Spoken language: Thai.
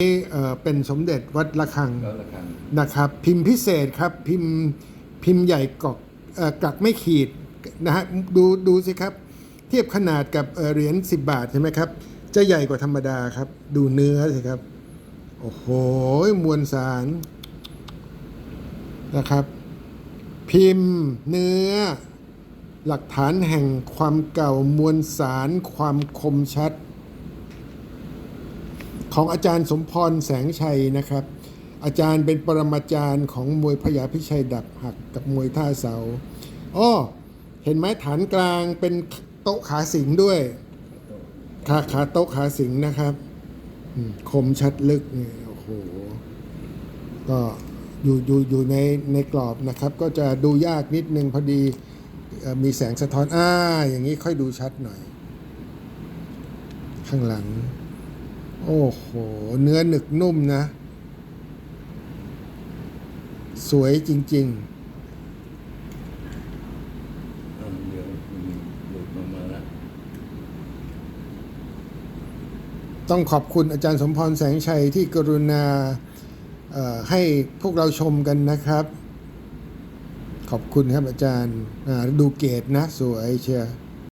นี่เอ่อเป็นสมเด็จวัดระฆังแล้วละครั้งนะครับพิมพ์พิเศษครับพิมพ์พิมพ์ใหญ่กอกเอ่อกักไม่ขีดนะฮะดูดูสิครับ เทียบขนาดกับเอ่อเหรียญ10 บาทใช่ไหมครับ จะใหญ่กว่าธรรมดาครับ ดูเนื้อสิครับ โอ้โหมวลสารนะครับ พิมพ์เนื้อ หลักฐานแห่งความเก่ามวลสารความคมชัด ของอาจารย์สมพรแสงชัยนะครับ อาจารย์เป็นปรมาจารย์ของมวยพยาพิชัยดับหักกับมวยท่าเสาอ้อเห็นไหมฐานกลางเป็นโต๊ะขาสิงด้วยขาขาโต๊ะขาสิงนะครับคมชัดลึกเนี่ยโอ้โหก็อยู่อยู่อยู่ในในกรอบนะครับ ก็จะดูยากนิดนึงพอดีมีแสงสะท้อนอ่าอย่างนี้ค่อยดูชัดหน่อย ข้างหลัง โอ้โห เนื้อหนึกนุ่มนะ สวยจริงอ่าเดี๋ยวมันหลุดมามาแล้วๆ ต้องขอบคุณอาจารย์สมพรแสงชัยที่กรุณาเอ่อให้พวกเราชมกันนะครับ ขอบคุณครับอาจารย์อ่าดูเกตนะ สวยเชียร์